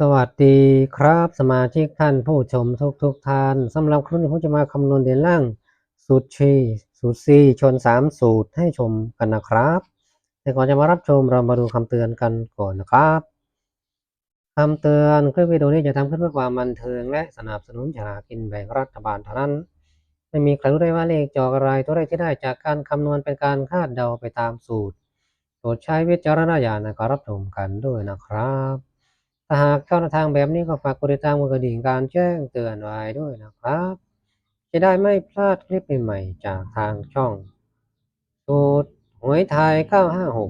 สวัสดีครับสมาชิกท่านผู้ชมทุกทุกท่านสำหรับคลิปนี้ผมจะมาคำนวณเด่นล่างสูตรชีสูตรซีชน 3 สูตรให้ชมกันนะครับ แต่ก่อนจะมารับชมเรามาดูคำเตือนกันก่อนนะครับคำเตือนคลิปวิดีโอนี้จะทำขึ้นเพื่อความบันเทิงและสนับสนุนฉลากกินแบ่งรัฐบาลเท่านั้น ไม่มีใครรู้ได้ว่าเลขจอกอะไรตัวเลขที่ได้จากการคำนวณเป็นการคาดเดาไปตามสูตรโปรดใช้วิจารณญาณในการรับชมกันด้วยนะครับ ถ้าหากช่องทางแบบนี้ก็ฝากกดติดตามกดกระดิ่งการแจ้งเตือนไว้ด้วยนะครับ จะได้ไม่พลาดคลิปใหม่ๆจากทางช่องสูตรหวยไทย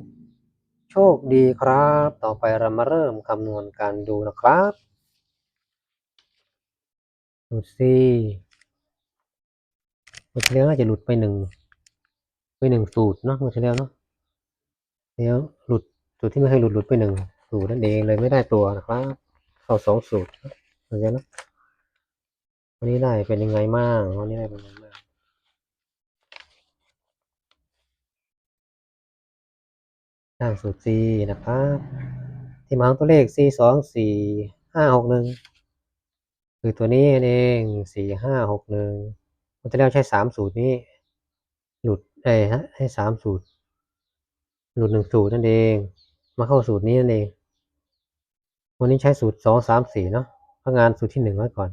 956 โชคดีครับ ต่อไปเรามาเริ่มคำนวณการดูนะครับสูตร C เมื่อที่แล้วน่าจะหลุดไปหนึ่งไปหนึ่งสูตรเนาะเมื่อที่แล้วเนาะแล้วหลุดสูตรที่ไม่ให้หลุดหลุดไปหนึ่ง สูตรนั่นเองเลยไม่ได้ตัวนะครับ เข้าสองสูตรเหมือนกันนะวันนี้ได้เป็นยังไงบ้างวันนี้ได้เป็นยังไงบ้างด้านสูตร C นะครับ ที่มาของตัวเลข C สองสี่ห้าหกหนึ่งคือตัวนี้เองสี่ห้าหกหนึ่งมันจะแล้วใช้สามสูตรนี้ หลุดเอ้ฮะให้สามสูตร หลุดหนึ่งสูตรนั่นเอง มาเข้าสูตรนี้นั่นเอง วันนี้ใช้สูตรสองสามสี่เนาะพักงานสูตรที่หนึ่งไว้ก่อน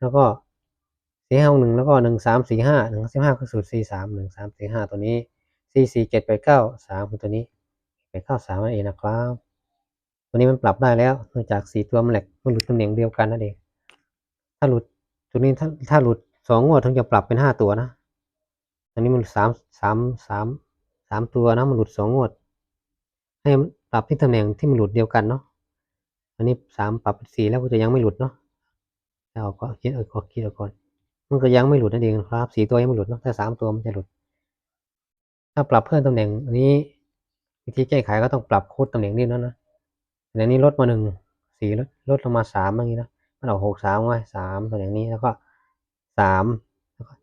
แล้วก็สี่ห้าหนึ่งแล้วก็หนึ่งสามสี่ห้าหนึ่งสิบห้าคือสูตรสี่สามหนึ่งสามสี่ห้าตัวนี้สี่สี่เจ็ดแปดเก้าสามคือตัวนี้แปดเก้าสามนั่นเองนะครับ ตัวนี้มันปรับได้แล้วเนื่องจากสี่ตัวมันแหลกมันหลุดตำแหน่งเดียวกันนั่นเอง ถ้าหลุดตัวนี้ถ้าถ้าหลุดสองงวดถึงจะปรับเป็นห้าตัวนะอันนี้มันสามสามสามสามตัวนะมันหลุดสองงวด ให้ปรับที่ตำแหน่งที่มันหลุดเดียวกันเนาะ อันนี้สามปรับเป็นสี่แล้วก็จะยังไม่หลุดเนาะเอาก็คิดเออขอคิดเอาก่อนมันก็ยังไม่หลุดนั่นเองครับสี่ตัวยังไม่หลุดเนาะถ้าสามตัวมันจะหลุด ถ้าปรับเพิ่มตำแหน่งอันนี้วิธีแก้ไขก็ต้องปรับโค้ดตำแหน่งนี้แล้วนะแต่นี้ลดมาหนึ่งสี่ลดลดลงมาสามอย่างนี้นะมันออกหกสามไงสามตำแหน่งนี้แล้วก็สามแล้วก็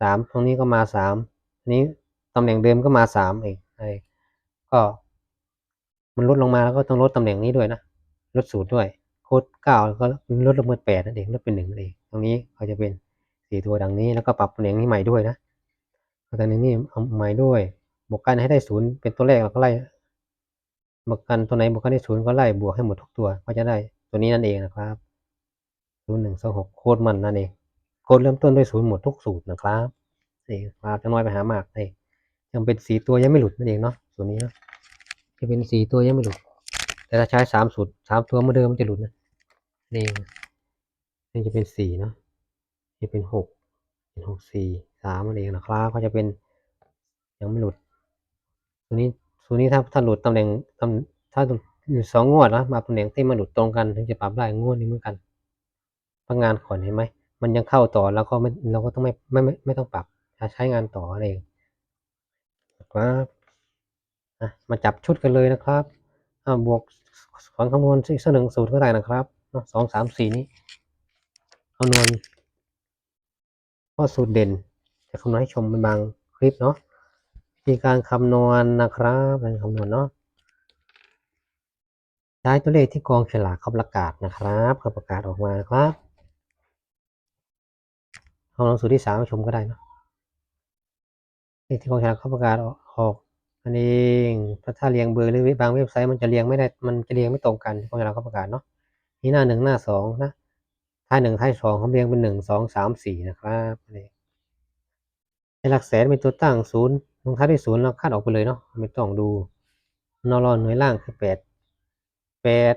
สามตรงนี้ก็มาสามอันนี้ตำแหน่งเดิมก็มาสามเองไอ้ก็มันลดลงมาแล้วก็ต้องลดตำแหน่งนี้ด้วยนะ ลดสูตรด้วยโค้ดเก้าก็ลดลงมาแปดนั่นเองลดเป็นหนึ่งนั่นเองตรงนี้เขาจะเป็นสี่ตัวดังนี้แล้วก็ปรับตำแหน่งนี้ใหม่ด้วยนะตำแหน่งนี้เอาใหม่ด้วยบวกกันให้ได้ศูนย์เป็นตัวแรกแล้วก็ไล่บวกกันตัวไหนบวกกันได้ศูนย์ก็ไล่บวกให้หมดทุกตัวก็จะได้ตัวนี้นั่นเองนะครับศูนย์หนึ่งสองหกโค้ดมันนั่นเองโค้ดเริ่มต้นด้วยศูนย์หมดทุกสูตรนะครับนี่ครับจะน้อยไปหามากเลยยังเป็นสี่ตัวยังไม่หลุดนั่นเองเนาะส่วนนี้นะจะเป็นสี่ตัวยังไม่หลุด แต่ถ้าใช้สามสูตรสามตัวเหมือนเดิมมันจะหลุดนะนี่เองนี่จะเป็นสี่เนาะนี่เป็นหกเป็นหกสี่สามนั่นเองนะครับก็จะเป็นยังไม่หลุดตัวนี้ตัวนี้ถ้าถ้าหลุดตำแหน่งตำถ้าหลุดสองงวดนะมาตำแหน่งที่มันหลุดตรงกันถึงจะปรับได้งวดนี้เหมือนกันพักงานก่อนเห็นไหมมันยังเข้าต่อแล้วก็ไม่เราก็ต้องไม่ไม่ไม่ไม่ต้องปรับใช้งานต่อนั่นเองครับอะมาจับชุดกันเลยนะครับ บวกขอนคำนวณอีกสักหนึ่งสูตรก็ได้นะครับเนาะสองสามสี่นี้คำนวณข้อสูตรเด่นจะคำนวณให้ชมเป็นบางคลิปเนาะวิธีการคำนวณนะครับการคำนวณเนาะใช้ตัวเลขที่กองฉลากเขาประกาศนะครับเขาประกาศออกมาครับเอาหนังสือที่สามชมก็ได้เนะเลขที่กองฉลากเขาประกาศออก อันเองถ้าเรียงเบอร์หรือบางเว็บไซต์มันจะเรียงไม่ได้ มันจะเรียงไม่ตรงกันที่กองฉลากเขาประกาศเนาะ นี่หน้าหนึ่งหน้าสองนะท้ายหนึ่งท้ายสองเขาเรียงเป็นหนึ่งสองสามสี่นะครับนี่ในหลักแสนเป็นตัวตั้งศูนย์ลงท้ายด้วยศูนย์เราคาดออกไปเลยเนาะ ไม่ต้องดู นอรอนหน่วยล่างคือแปดแปด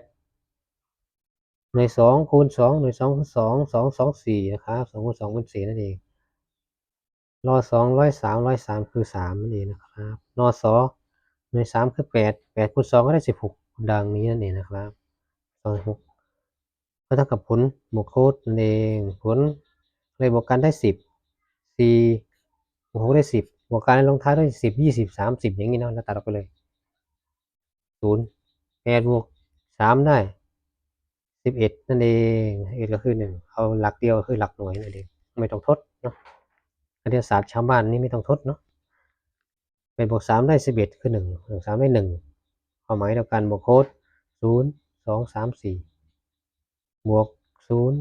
หน่วยสองคูณสองหน่วยสองคูณสองสองสองสี่นะครับสองคูณสองเป็นสี่นั่นเอง รอสองร้อยสามร้อยสามคือสามนั่นเองนะครับนอสอหน่วยสามคือแปดแปดคูณสองก็ได้สิบหกดังนี้นั่นเองนะครับสองหกก็เท่ากับผลบวกโค้ดนั่นเองผลเลยบวกกันได้สิบสี่บวกหกได้สิบบวกกันลงท้ายด้วยสิบยี่สิบสามสิบอย่างนี้เนาะแล้วตัดออกไปเลยศูนย์แปดบวกสามได้สิบเอ็ดนั่นเองเอ็ดก็คือหนึ่งเอาหลักเดียวคือหลักหน่วยนั่นเองไม่ต้องทดเนาะ คณิตศาสตร์ชาวบ้านนี่ไม่ต้องทดเนาะแปดบวกสามได้สิบเอ็ดคือหนึ่งบวกสามได้หนึ่งความหมายเดียวกันบวกโค้ดศูนย์สองสามสี่บวกศูนย์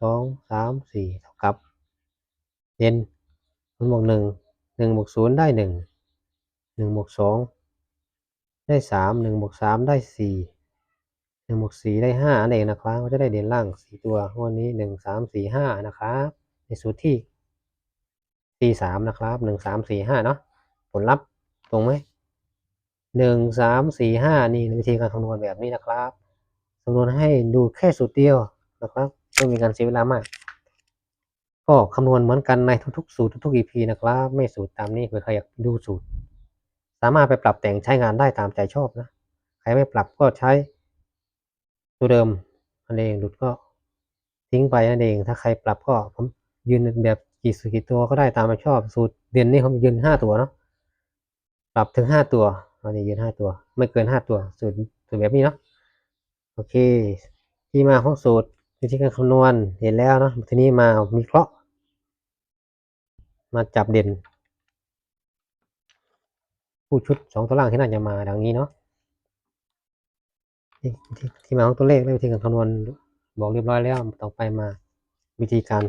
สองสามสี่เท่ากับเด่นศูนย์บวกหนึ่งหนึ่งบวกศูนย์ได้หนึ่งหนึ่งบวกสองได้สามหนึ่งบวกสามได้สี่หนึ่งบวกสี่ได้ห้านั่นเองนะครับก็จะได้เด่นล่างสี่ตัววันนี้หนึ่งสามสี่ห้านะครับในสูตรที่ สี่สามนะครับหนึ่งสามสี่ห้าเนาะผลลัพธ์ตรงไหมหนึ่งสามสี่ห้านี่วิธีการคำนวณแบบนี้นะครับคำนวณให้ดูแค่สูตรเดียวนะครับไม่มีการเสียเวลามาก ก็คำนวณเหมือนกันในทุกๆ สูตรทุกๆ EP นะครับ ไม่สูตรตามนี้เผื่อใครอยากดูสูตร สามารถไปปรับแต่งใช้งานได้ตามใจชอบนะ ใครไม่ปรับก็ใช้ตัวเดิมนั่นเองหลุดก็ทิ้งไปนั่นเอง ถ้าใครปรับก็ผมยืนแบบ กี่สูตรกี่ตัวก็ได้ตามใจชอบสูตรเด่นนี่ผมยืนห้าตัวเนาะปรับถึงห้าตัวอันนี้ยืนห้าตัว ไม่เกินห้าตัว สูตรสูตรแบบนี้เนาะโอเค ที่มาของสูตรวิธีการคำนวณเห็นแล้วเนาะทีนี้มามีเคราะห์มาจับเด่น ผู้ชุดสองตัวล่างที่น่าจะมาดังนี้เนาะที่ที่ที่มาของตัวเลขและวิธีการคำนวณบอกเรียบร้อยแล้วต่อไปมาวิธีการ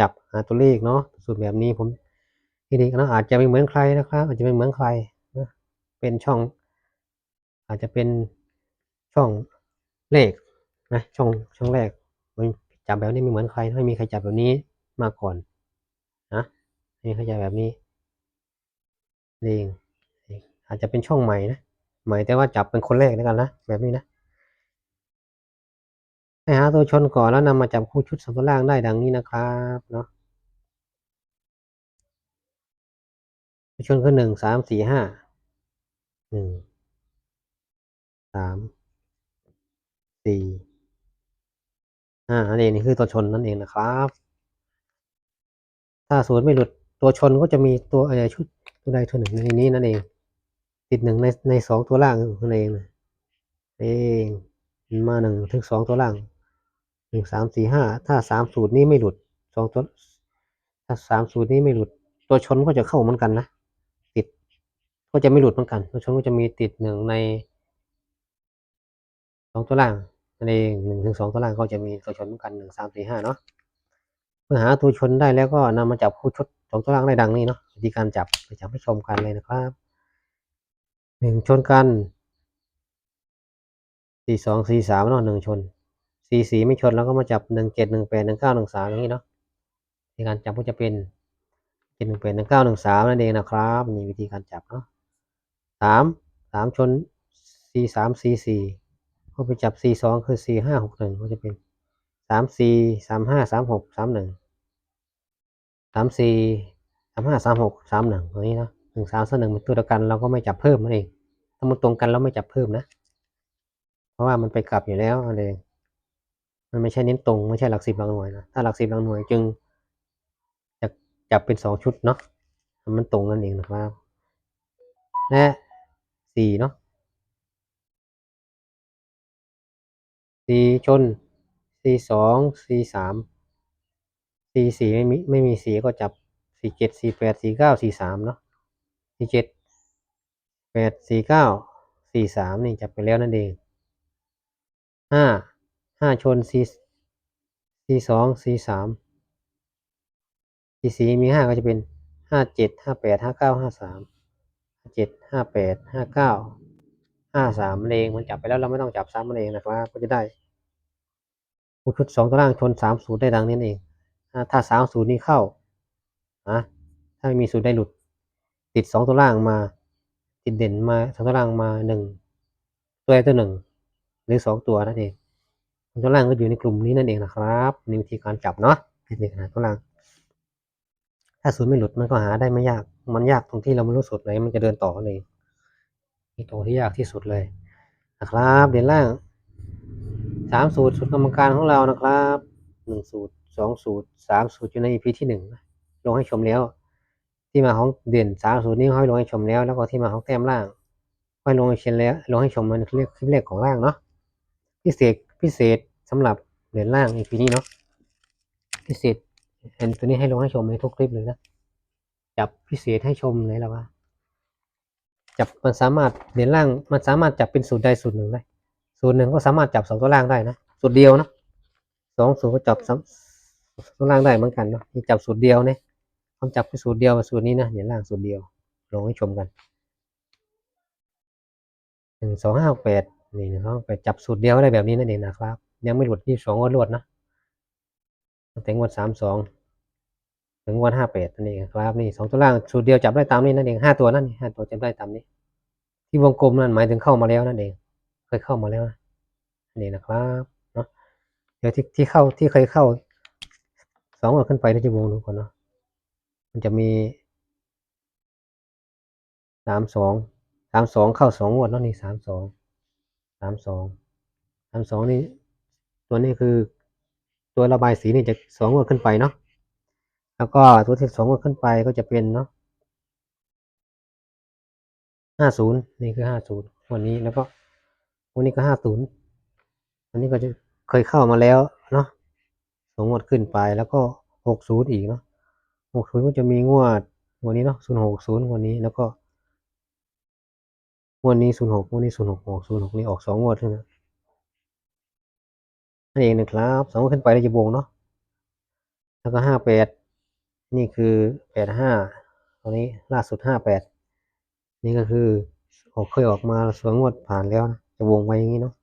จับหาตัวเลขเนาะสูตรแบบนี้ผมทีนี้นะอาจจะไม่เหมือนใครนะครับ อาจจะไม่เหมือนใครนะเป็นช่อง อาจจะเป็นช่องเลขนะช่องช่องแรกมันจับแบบนี้ไม่เหมือนใครไม่มีใครจับแบบนี้มาก่อนนะไม่มีใครจับแบบนี้เองอาจจะเป็นช่องใหม่นะใหม่แต่ว่าจับเป็นคนแรกแล้วกันนะแบบนี้นะ ให้หาตัวชนก่อนแล้วนำมาจับคู่ชุดสองตัวล่างได้ดังนี้นะครับเนาะตัวชนคือหนึ่งสามสี่ห้าหนึ่งสามสี่ห้านั่นเองนี่คือตัวชนนั่นเองนะครับ ถ้าศูนย์ไม่หลุดตัวชนก็จะมีตัวอะไรชุดตัวใดตัวหนึ่งในนี้นั่นเอง ติดหนึ่งในในสองตัวล่างนั่นเองนะเองมาหนึ่งถึงสองตัวล่าง หนึ่งสามสี่ห้าถ้าสามสูตรนี้ไม่หลุดสองตัวถ้าสามสูตรนี้ไม่หลุด ตัวชนก็จะเข้าเหมือนกันนะติดก็จะไม่หลุดเหมือนกัน ตัวชนก็จะมีติดหนึ่งในสองตัวล่างนั่นเองหนึ่งถึงสองตัวล่างก็จะมีตัวชนเหมือนกันหนึ่งสามสี่ห้าเนาะเมื่อหาตัวชนได้แล้วก็นำมาจับคู่ชดสองตัวล่างได้ดังนี้เนาะวิธีการจับไปจับให้ชมกันเลยนะครับหนึ่งชนกันสี่สองสี่สามเนาะหนึ่งชน สี่สี่ไม่ชนแล้วก็มาจับหนึ่งเจ็ดหนึ่งแปดหนึ่งเก้าหนึ่งสามอย่างนี้เนาะในการจับก็จะเป็นเจ็ดหนึ่งแปดหนึ่งเก้าหนึ่งสามนั่นเองนะครับนี่วิธีการจับเนาะสามสามชนสี่สามสี่สี่ก็ไปจับสี่สองคือสี่ห้าหกหนึ่งก็จะเป็นสามสี่สามห้าสามหกสามหนึ่งสามสี่สามห้าสามหกสามหนึ่งตัวนี้นะหนึ่งสามสามหนึ่งเป็นตัวเดียวกันเราก็ไม่จับเพิ่มนั่นเองถ้ามันตรงกันเราไม่จับเพิ่มนะ เพราะว่ามันไปกลับอยู่แล้วนั่นเอง มันไม่ใช่เน้นตรงไม่ใช่หลักสิบหลักหน่วยนะถ้าหลักสิบหลักหน่วยจึงจะจับเป็นสองชุดเนาะมันตรงนั่นเองนะครับและสี่เนาะสี่ชนสี่สองสี่สามสี่สี่ไม่มีไม่มีสี่ก็จับสี่เจ็ดสี่แปดสี่เก้าสี่สามเนาะสี่เจ็ดแปดสี่เก้าสี่สามนี่จับไปแล้วนั่นเองห้า ห้าชนสี่สี่สองสี่สามสี่สี่มีห้าก็จะเป็นห้าเจ็ดห้าแปดห้าเก้าห้าสามห้าเจ็ดห้าแปดห้าเก้าห้าสามเองมันจับไปแล้วเราไม่ต้องจับซ้ำมันเองนะครับ ก็จะได้ผู้ชุดสองตัวล่างชนสามสูตรได้ดังนี้เองถ้าสามสูตรนี้เข้านะถ้าไม่มีสูตรได้หลุด ติดสองตัวล่างมา ติดเด่นมาสองตัวล่างมาหนึ่งตัวใดตัวหนึ่งหรือสองตัวนั่นเอง ตัวล่างก็อยู่ในกลุ่มนี้นั่นเองนะครับในวิธีการจับเนาะเป็นขนาดตัวล่าง ถ้าสูตรไม่หลุดมันก็หาได้ไม่ยาก มันยากตรงที่เราไม่รู้สูตรไหนมันจะเดินต่อเลยนี่ตรงที่ยากที่สุดเลยนะครับเด่นล่างสามสูตรสูตรกรรมการของเรานะครับหนึ่งสูตรสองสูตรสามสูตรอยู่ใน EP ที่หนึ่งลงให้ชมแล้ว ที่มาของเด่นสามสูตรนี้ค่อยลงให้ชมแล้ว แล้วก็ที่มาของแต้มล่างค่อยลงให้เชนแล้วลงให้ชมมันเรียกคลิปแรกของล่างเนาะพิเศษ พิเศษสำหรับเด่นล่าง EP นี้เนาะพิเศษอันตัวนี้ให้ลงให้ชมในทุกคลิปเลยนะจับพิเศษให้ชมเลยแล้วว่าจับมันสามารถเด่นล่างมันสามารถจับเป็นสูตรใดสูตรหนึ่งได้สูตรหนึ่งก็สามารถจับสองตัวล่างได้นะสูตรเดียวนะสองสูตรก็จับซ้ำข้างล่างได้เหมือนกันเนาะนี่จับสูตรเดียวเนี่ยผมจับแค่สูตรเดียวสูตรนี้นะเดี๋ยวล่างสูตรเดียวลงให้ชมกันหนึ่งสองห้าแปด นี่หนึ่งสองแปจับสูตรเดียวได้แบบนี้นั่นเองนะครับ ยังไม่หลุดที่สองก็หลุดนะตั้งแต่งวดสามสองถึงวันห้าแปดนั่นเองครับนี่สองตัวล่างสูตรเดียวจับได้ตามนี้นั่นเองห้าตัวนั่นห้าตัวจับได้ตามนี้ ที่วงกลมนั่นหมายถึงเข้ามาแล้วนั่นเอง เคยเข้ามาแล้วนี่นะครับเนาะเดี๋ยวที่ที่เข้าที่เคยเข้าสองงวดขึ้นไปที่จะวงดูก่อนเนาะมันจะมีสามสองสามสองเข้าสองงวดแล้วนี่สามสอง สามสองสามสองนี่ตัวนี้คือตัวระบายสีนี่จะสองงวดขึ้นไปเนาะแล้วก็ตัวที่สองงวดขึ้นไปก็จะเป็นเนาะห้าศูนย์นี่คือห้าศูนย์วันนี้แล้วก็วันนี้ก็ห้าศูนย์วันนี้ก็จะเคยเข้ามาแล้วเนาะสองงวดขึ้นไปแล้วก็หกศูนย์อีกเนาะหกศูนย์ก็จะมีงวดวันนี้เนาะศูนย์หกศูนย์วันนี้แล้วก็ วดนี้ศูนย์หกงวดนี้ศูนย์หกหกศูนย์หกนี่ออกสองงวดใช่ไหมนั่นเองนะครับสองขึ้นไปแล้จะวงเนาะแล้วก็ห้าแปดนี่คือแปดห้าตอนนี้ล่าสุดห้าแปดนี่ก็คือออกเคยออกมาสวนงวดผ่านแล้วนะจะวงไว้อย่างนี้เนาะ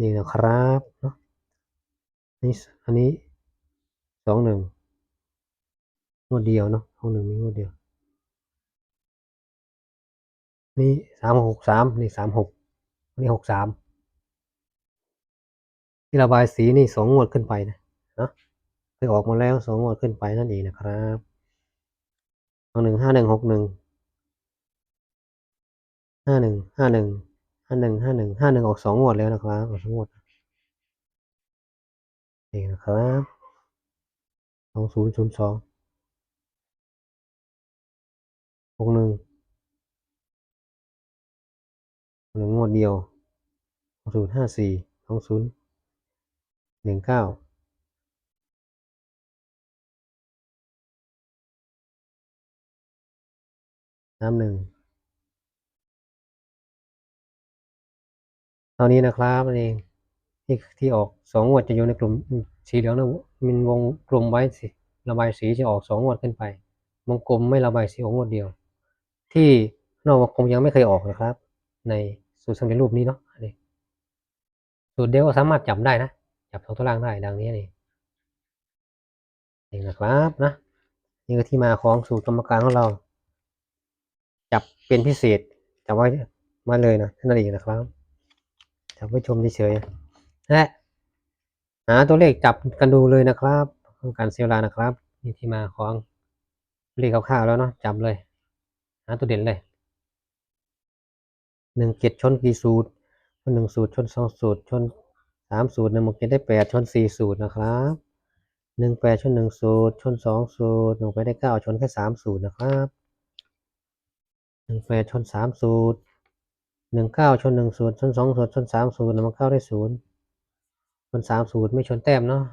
นี่นะครับเนาะนี่อันนี้สองหนึ่งงวดเดียวเนาะสองหนึ่งมีงวดเดียว นี่สามหกสามนี่สามหกนี่หกสามที่ระบายสีนี่สองงวดขึ้นไปนะเนาะเคยออกมาแล้วสองงวดขึ้นไปนั่นเองนะครับหนึ่งห้าหนึ่งหกหนึ่งห้าหนึ่งห้าหนึ่งห้าหนึ่งห้าหนึ่งห้าหนึ่งออกสองงวดแล้วนะครับออกสองงวดนี่นะครับสองศูนย์ศูนย์สองหกหนึ่ง หนึ่งงวดเดียวสองศูนย์ห้าสี่สองศูนย์หนึ่งเก้าสามหนึ่งตอนนี้นะครับนั่นเองที่ที่ออกสองงวดจะอยู่ในกลุ่มสีเหลืองนะมันวงกลุ่มไว้สิระบายสีจะออกสองงวดขึ้นไปวงกลมไม่ระบายสีออกงวดเดียว ที่นอกวงกลมยังไม่เคยออกนะครับ ใน สูตรสำเร็จรูปนี้เนาะนนี้สูตรเดียวก็สามารถจับได้นะ จับสองตัวล่างได้ดังนี้นี่นี่นะครับนะนี่คือที่มาของสูตรกรรมการของเรา จับเป็นพิเศษจับไว้มาเลยนะนั่นเองนะครับจับไว้ชมเฉยๆและหาตัวเลขจับกันดูเลยนะครับการเซลลานะครับนี่ที่มาของเลขคร่าวๆแล้วเนาะจับเลย หาตัวเด่นเลย หนึ่งเจ็ดชนกี่สูตรชนหนึ่งสูตรชนสองสูตรชนสามสูตรหนึ่งหกเจ็ดได้แปดชนสี่สูตรนะครับหนึ่งแปดชนหนึ่งสูตรชนสองสูตรหนึ่งไปได้เก้าชนแค่สามสูตรนะครับหนึ่งแปดชนสามสูตรหนึ่งเก้าชนหนึ่งสูตรชนสองสูตรชนสามสูตรมันเข้าได้ศูนย์ชนสามสูตรไม่ชนแต้มเนาะ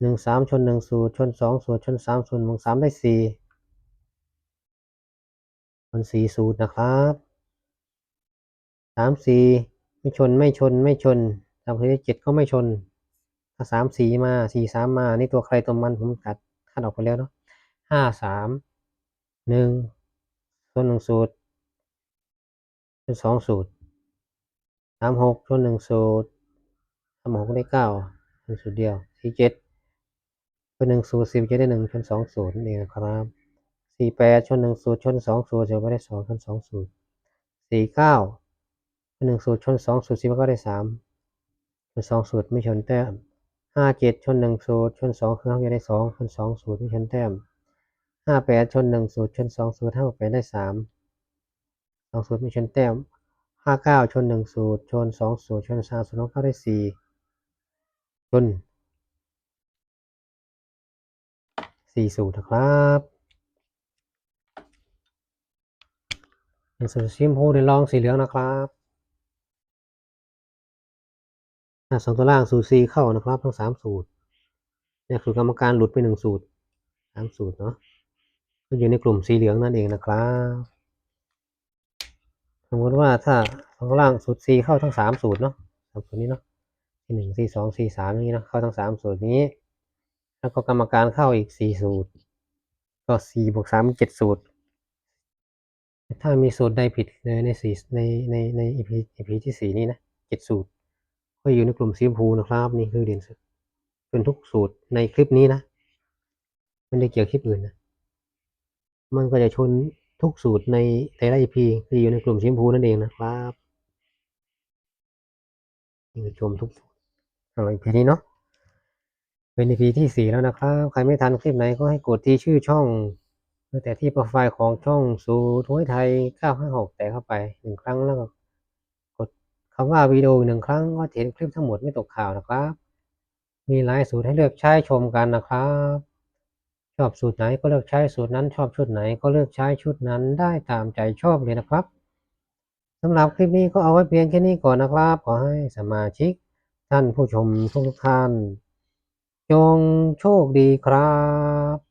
หนึ่งสามชนหนึ่งสูตรชนสองสูตรชนสามสูตรมันสามได้สี่ชนสี่สูตรนะครับ สามสี่ไม่ชนไม่ชนไม่ชนสามสี่เจ็ดก็ไม่ชนถ้าสามสี่มาสี่สามมานี่ตัวใครตัวมันผมตัดคัดออกไปแล้วเนาะห้าสามหนึ่งชนหนึ่งสูตรชนสองสูตรสามหกชนหนึ่งสูตรสามหกได้เก้าชนสูตรเดียวสี่เจ็ดชนหนึ่งสูตรสี่เจ็ดได้หนึ่งชนสองสูตรนี่นะครับสี่แปดชนหนึ่งสูตรชนสองสูตรจะไม่ได้สองชนสองสูตรสี่เก้า หนึ่งสูตรชนสองสูตรสี่ก็ได้สามชนสองสูตรไม่ชนแต้มห้าเจ็ดชนหนึ่งสูตรชนสองคือเขาจะได้สองชนสองสูตรไม่ชนแต้มห้าแปดชนหนึ่งสูตรชนสองสูตรห้าแปดได้สามสองสูตรไม่ชนแต้มห้าเก้าชนหนึ่งสูตรชนสองสูตรชนสามสูตรน้องเข้าได้สี่ชนสี่สูตรนะครับเป็นสูตรซิมโพเดลองสีเหลืองนะครับ อะสองตัวล่างสูตรสี่เข้านะครับทั้งสามสูตรเนี่ยคือกรรมการหลุดไปหนึ่งสูตรสามสูตรเนาะก็อยู่ในกลุ่มสีเหลืองนั่นเองนะครับสมมติว่าถ้าสองตัวล่างสูตร C เข้าทั้งสามสูตรเนาะสามสูตรนี้เนาะที่หนึ่งสี่สองสี่สามนี้เนาะเข้าทั้งสามสูตรนี้ แล้วก็กรรมการเข้าอีกสี่สูตร ก็สี่บวกสามเจ็ดสูตร ถ้ามีสูตรใดผิดเลยในสี่ในในใน EP EP ที่สี่นี้นะเจ็ดสูตร ก็อยู่ในกลุ่มสีชมพูนะครับ นี่คือเด่นสุดเป็นทุกสูตรในคลิปนี้นะไม่ได้เกี่ยวคลิปอื่นนะมันก็จะชนทุกสูตรในแต่ละ EP ที่อยู่ในกลุ่มสีชมพูนั่นเองนะครับนี่คือชมทุกสูตรสำหรับ EP นี้เนาะเป็น EP ที่สี่แล้วนะครับ ใครไม่ทันคลิปไหนก็ให้กดที่ชื่อช่องแต่ที่โปรไฟล์ของช่องสูตรหวยไทย 956 แต่เข้าไปหนึ่งครั้งแล้วก็ คำว่าวิดีโอหนึ่งครั้งก็เห็นคลิปทั้งหมดไม่ตกข่าวนะครับ มีหลายสูตรให้เลือกใช้ชมกันนะครับ ชอบสูตรไหนก็เลือกใช้สูตรนั้น ชอบชุดไหนก็เลือกใช้ชุดนั้นได้ตามใจชอบเลยนะครับสำหรับคลิปนี้ก็เอาไว้เพียงแค่นี้ก่อนนะครับ ขอให้สมาชิก ท่านผู้ชมทุกท่าน จงโชคดีครับ